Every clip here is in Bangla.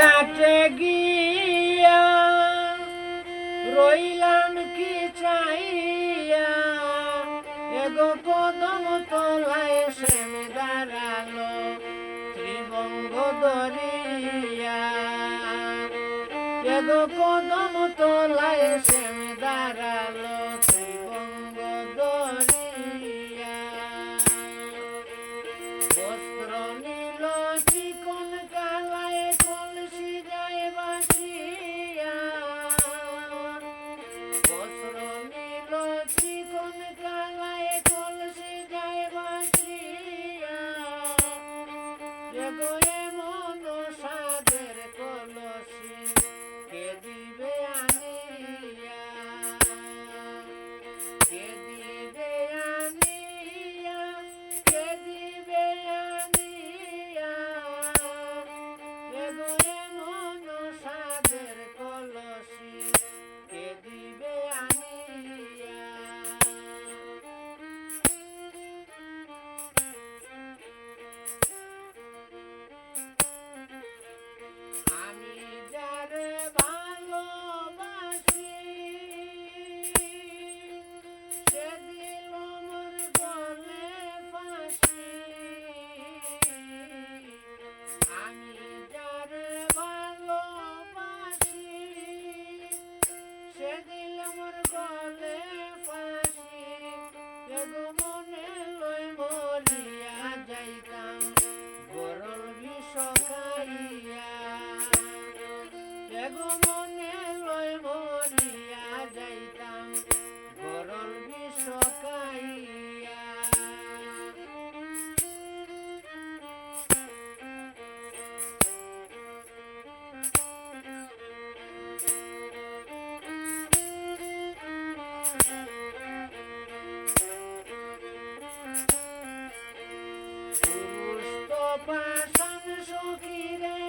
ঘাটে গিয়া রইলাম কি চাইয়া? এগো কদম তলায় শ্যাম দাঁড়াল ত্রিবঙ্গ দরিয়া। এগো কদম তলায় শ্যাম দাঁড়াল সুস্থ পাশান সখীরে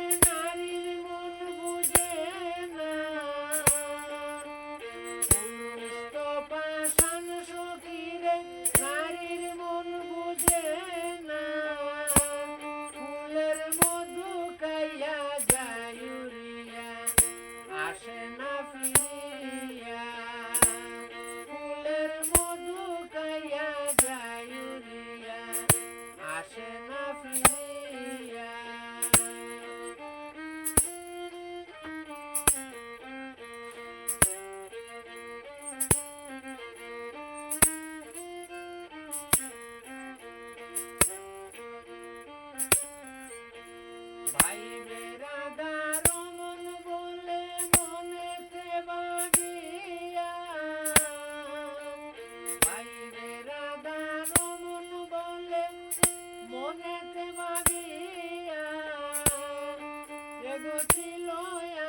জগছিল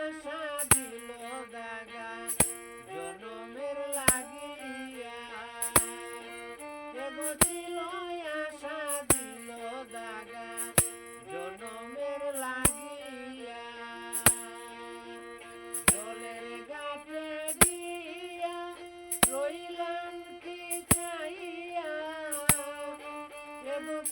আশা দিল দাগা, জনমের লাগিয়া। জগছিল আশা দিল দাগা, জনমের লাগিয়া। জলের গাছে দিয়া রইলাম কি চাইয়া। এবং